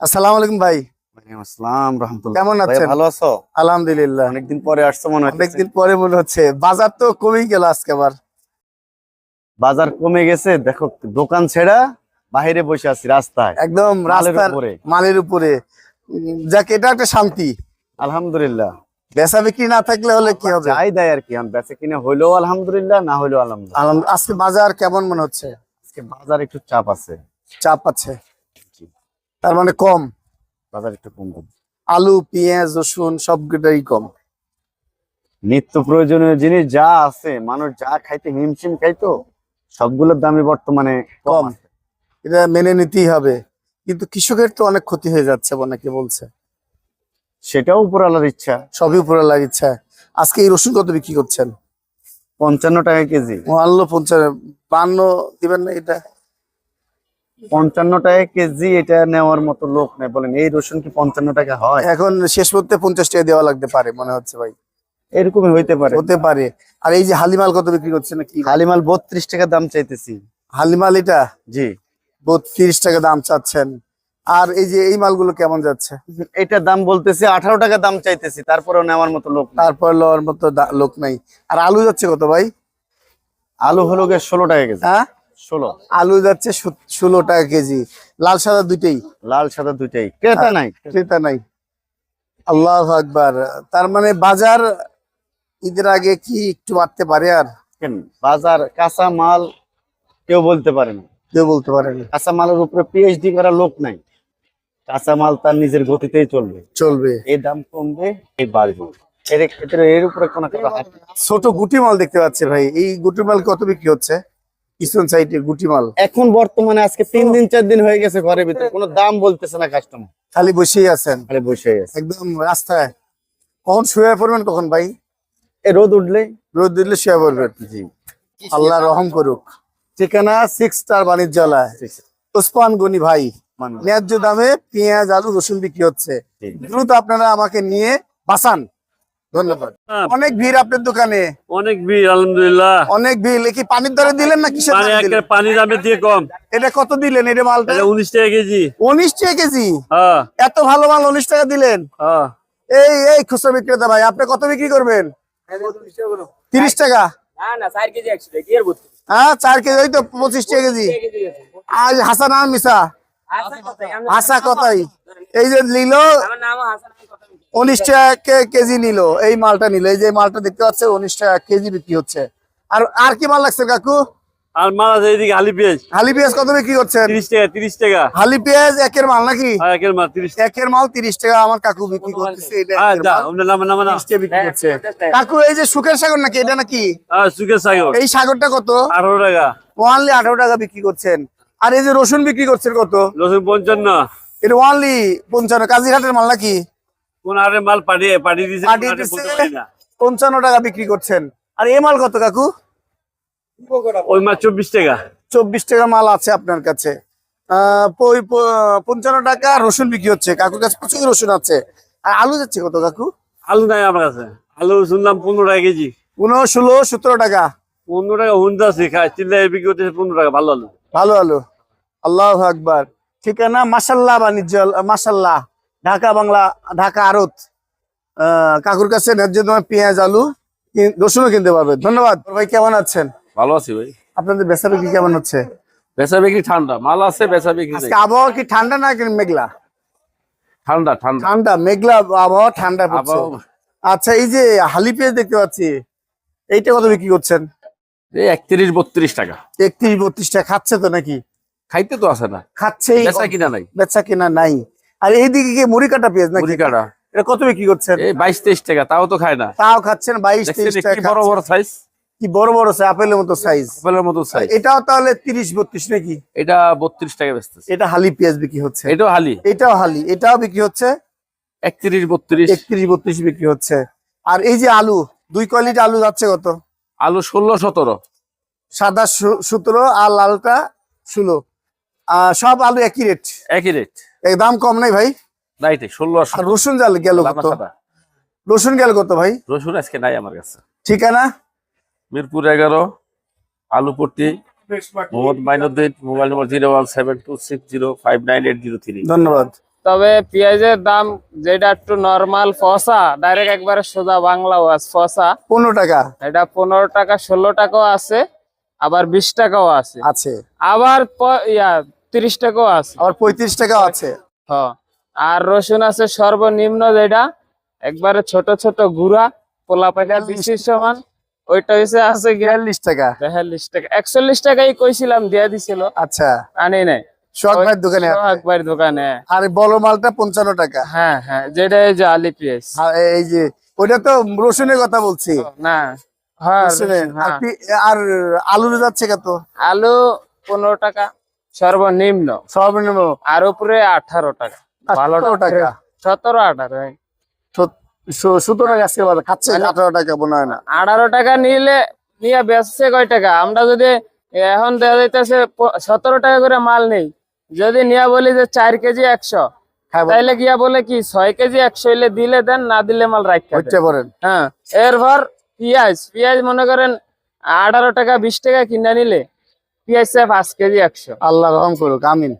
আসসালামু আলাইকুম ভাই। আসসালাম রহমতুল্লাহ। কেমন আছেন? ভালো আছো? আলহামদুলিল্লাহ। অনেকদিন পরে আসছো মনে হচ্ছে। অনেকদিন পরে মনে হচ্ছে। বাজার তো কমেই গেল আজকে আবার। বাজার কমে গেছে দেখো দোকান ছেড়া বাইরে বসে আছি রাস্তায়। একদম মালের রাস্তার উপরে। মালের উপরে। যাক এটা একটা শান্তি। আলহামদুলিল্লাহ। বেচা বিক্রি না থাকলে হলে কি হবে? যাই দেয় আর কি বেচে কিনে হইলেও আলহামদুলিল্লাহ না হইলেও আলহামদুলিল্লাহ। আজকে বাজার কেমন মনে হচ্ছে? আজকে বাজার একটু চাপ আছে। চাপ আছে। তার মানে কম। বাজার একটু কম কম। আলু পেঁয়াজ রসুন সবগুলোই কম। নিত্য প্রয়োজনীয় জিনিস যা আছে মানুষ যা খাইতে হিমশিম খাইতো সবগুলোর দামই বর্তমানে কম। এটা মেনে নিতেই হবে। কিন্তু কৃষকের তো অনেক ক্ষতি হয়ে যাচ্ছে অনেকে বলছে। সেটাও উপর আলার ইচ্ছা। সবই উপরে ইচ্ছা। আজকে এই রসুন কত বিক্রি করছেন? পঞ্চান্ন টাকা কেজি। ও আনলো পঞ্চাশ বান্ন দিবেন না এটা? পঞ্চান্ন টাকা কেজি এটা নেওয়ার মতো লোক নেই। বলেন এই রসুন কি পঞ্চান্ন টাকা হয়? এখন শেষ করতে পঞ্চাশ টাকা দেওয়া লাগতে পারে মনে হচ্ছে ভাই। এরকমই হইতে পারে। হতে পারে। আর এই যে হালিমাল কত বিক্রি করছে নাকি হালিমাল বত্রিশ টাকা দাম চাইতেছি। হালিমাল এটা? জি। বত্রিশ টাকা দাম চাচ্ছেন। আর এই যে এই মালগুলো কেমন যাচ্ছে? এটার দাম বলতেছি আঠারো টাকা দাম চাইতেছি তারপরেও নেওয়ার মতো লোক। তারপর লওয়ার মতো লোক নাই। আর আলু যাচ্ছে কত ভাই? আলু হলো ষোলো টাকা কেজি। হ্যাঁ? ষোলো। আলু যাচ্ছে ষোলো টাকা কেজি। লাল সাদা দুইটাই। লাল সাদা দুইটাই। ক্রেতা নাই। ক্রেতা নাই। আল্লাহ আকবার। তার মানে বাজার ঈদের আগে কি একটু বাড়তে পারে আর? কেন বাজার কাঁচা মাল কেউ বলতে পারে না। কেউ বলতে পারে না। কাঁচা মালের উপরে পিএইচডি করা লোক নাই। কাঁচা মাল তার নিজের গতিতেই চলবে। চলবে। এই দাম কমবে এই বাড়বে। এর উপরে কোনো ছোট গুটি মাল দেখতে পাচ্ছি ভাই। এই গুটি মাল কত বিক্রি হচ্ছে? কিচেন সাইডে গুটি মাল। এখন বর্তমানে আজকে তিন দিন চার দিন হয়ে গেছে ঘরের ভিতরে। কোনো দাম বলতেছে না কাস্টমার খালি বসেই আছেন। খালি বসে আছে। একদম রাস্তায়। কখন শুয়ে পড়বেন কখন ভাই? এই রোদ উঠলে? রোদ দিলে শুয়ে পড়বেন। জি। আল্লাহ রহম করুক। ঠিকানা সিক্স স্টার বাণিজ্যালয় ওসমান গনি ভাই। ন্যায্য দামে পেঁয়াজ আলু রসুন বিক্রি হচ্ছে। দ্রুত আপনারা আমাকে নিয়ে বাঁচান। ধন্যবাদ। হ্যাঁ। অনেক ভিড় আপনার দোকানে। অনেক ভিড় আলহামদুলিল্লাহ। অনেক ভিড়। কি পানির দরে দিলেন না কিসের পানি দরে একটা দিলেন? পানি দামের দিয়ে কম। এটা কত দিলেন এটা মালটা? উনিশ টাকা কেজি। উনিশ টাকা কেজি? হ্যাঁ। এত ভালো মাল উনিশ টাকা দিলেন? হ্যাঁ। এই এই খুচরা বিক্রেতা ভাই আপনি কত বিক্রি করবেন? তিরিশ টাকা? হ্যাঁ চার কেজি ওই তো পঁচিশ টাকা কেজি। আজ হাসান মিসা হাসা কথাই। এই যে নিল উনিশ টাকা কে- কেজি নিল এই মালটা নিল। এই যে মালটা দেখতে পাচ্ছেন উনিশ টাকা কেজি বিক্রি হচ্ছে। আর আর কি মাল লাগছে কাকু? আর মাল আছে এইদিকে আলি পেঁয়াজ। হালি পেঁয়াজ কত বিক্রি করছেন? তিরিশ টাকা তিরিশ টাকা। হালি পেঁয়াজ একের মাল নাকি? আর একের মাল তিরিশ টাকা। একের মাল তিরিশ টাকা আমার কাকু বিক্রি করতেছে এটা হ্যাঁ একের যা মাল ওটা নামা নামা না। 30 টাকা বিক্রি করছে। কাকু এই যে সুখের সাগর নাকি এটা নাকি? হ্যাঁ সুখের সাগর। এই সাগরটা কত? আঠারো টাকা। ওয়ানলি আঠারো টাকা বিক্রি করছেন। আর এই যে রসুন বিক্রি করছেন কত? রসুন পঞ্চান্ন। এটা ওয়ানলি পঞ্চান্ন। কাজীঘাটের মাল নাকি? কোন মাল পাঠিয়ে পাঠিয়ে দিয়েছে পাঠিয়ে না। পঞ্চান্ন টাকা বিক্রি করছেন। আর এই মাল কত কাকু? ওই মাল চব্বিশ টাকা। চব্বিশ টাকা মাল আছে আপনার কাছে। পঞ্চান্ন টাকা রসুন বিক্রি হচ্ছে। কাকুর কাছে প্রচুর রসুন আছে। আর আলু যাচ্ছে কত কাকু? আলু নাই আমার কাছে। আলু শুনলাম পনেরো টাকা কেজি। পনেরো ষোলো সতেরো টাকা। পনেরো টাকা হুন্দা আছে খায়। চিল্লাই বিক্রি করতেছে পনেরো টাকা ভালো আলু। ভালো আলু। আল্লাহ আকবার। ঠিকানা মাসাল্লাহ বাণিজ্য মাসাল্লাহ ঢাকা বাংলা ঢাকা আড়ত আহ, কাকুর কাছে ন্যায্য দামে পেঁয়াজ আলু রসুনও কিনতে পারবেন ধন্যবাদ। ভাই কেমন আছেন? ভালো আছি ভাই। আপনাদের বেচা বিক্রি কেমন হচ্ছে? বেচা বিক্রি ঠান্ডা। মাল আছে বেচা বিক্রি আবহাওয়া কি ঠান্ডা না মেঘলা? ঠান্ডা ঠান্ডা। ঠান্ডা মেঘলা আবহাওয়া ঠান্ডা আচ্ছা এই যে হালি পেঁয়াজ দেখতে পাচ্ছি এইটা কত বিক্রি করছেন? এই একত্রিশ বত্রিশ টাকা। একত্রিশ বত্রিশ টাকা। খাচ্ছে তো নাকি? খাইতে তো আছে না। খাচ্ছেই। বেচা কিনা নাই। বেচা কিনা নাই। আর এইদিকে কি মুড়ি কাটা পেঁয়াজ না মুড়ি কাটা। এটা কত বিক্রি করছেন? এই বাইশ তেইশ টাকা তাও তো খায় না। তাও খাচ্ছেন বাইশ দেখছেন তেইশ কি টাকা বড় বড় সাইজ কি বড় বড় সাইজ আপেলের মতো সাইজ আপেলের মতো সাইজ এটাও তাহলে তিরিশ বত্রিশ নাকি? এটা বত্রিশ টাকা বেচতেছে। এটা হালি পেঁয়াজ বিক্রি হচ্ছে। এটাও হালি। এটাও হালি। এটাও বিক্রি হচ্ছে? একত্রিশ বত্রিশ। একত্রিশ বত্রিশ বিক্রি হচ্ছে। আর এই যে আলু দুই কোয়ালিটি আলু যাচ্ছে কত? আলু ষোলো সতেরো। সাদা সু- সতেরো আর লালটা ষোলো। আহ, সব আলু একই রেট একই রেট এই দাম কম নাই ভাই। নাইটে ষোলো আর আর রসুন জাল গেল কত? রসুন গেল কত ভাই? রসুন আজকে নাই আমার কাছে। ঠিকানা? মিরপুর এগারো Alupatti Mohammad Mainuddin mobile number zero one seven two six zero five nine eight zero three. ধন্যবাদ। তবে পেঁয়াজের দাম যেটা একটু নর্মাল ফসা ডাইরেক্ট একবারে সোজা বাংলা ওয়াজ ফসা। পনেরো টাকা। এটা পনেরো টাকা ষোলো টাকাও আছে আবার বিশ টাকাও আছে। আছে। আবার ইয়া তিরিশ টাকাও আছে। আবার পঁয়ত্রিশ টাকাও আছে। হ। আর রসুন আছে সর্বনিম্ন যেটা একবারে ছোট ছোট গুড়া পোলা পাইকার বিশির সমান। ওইটা হয়েছে আছে বিয়াল্লিশ টাকা। বিয়াল্লিশ টাকা। একচল্লিশ টাকাই কইছিলাম দিয়া দিছিল। আচ্ছা। আনি নাই। সোহাগ ভাইয়ের দোকানে। একবার দোকানে। আর বড় মালটা পঞ্চান্ন টাকা। হ্যাঁ হ্যাঁ যেটা এই যে আলি পেঁয়াজ। আর এই যে ওইটা তো রসুনের কথা বলছি। না। হ্যাঁ। আর হ্যাঁ। আর আলুর যাচ্ছে কত? আলু পনেরো টাকা। সর্বনিম্ন। সর্বনিম্ন। আর উপরে আঠারো টাকা। ভালো সতেরো টাকা? সতেরো আঠারো। হ্যাঁ। সতেরো টাকা আজকে খাচ্ছে? আঠারো টাকা মনে হয় না। আঠারো টাকা নিলে নিয়ে বেচছে কয় টাকা? আমরা যদি এখন যাইতেছে সতেরো টাকা করে মাল নেই। যদি নিয়ে বলি যে চার কেজি একশো তাইলে গিয়া বলে কি ছয় কেজি একশো হইলে দিলে দেন না দিলে মাল রাখতে পড়েন হ্যাঁ এরপর পেঁয়াজ। পেঁয়াজ মনে করেন আঠারো টাকা বিশ টাকা কিনে নিলে পেঁয়াজ আজকেরই একশো। আল্লাহ রহম করুক আমিন।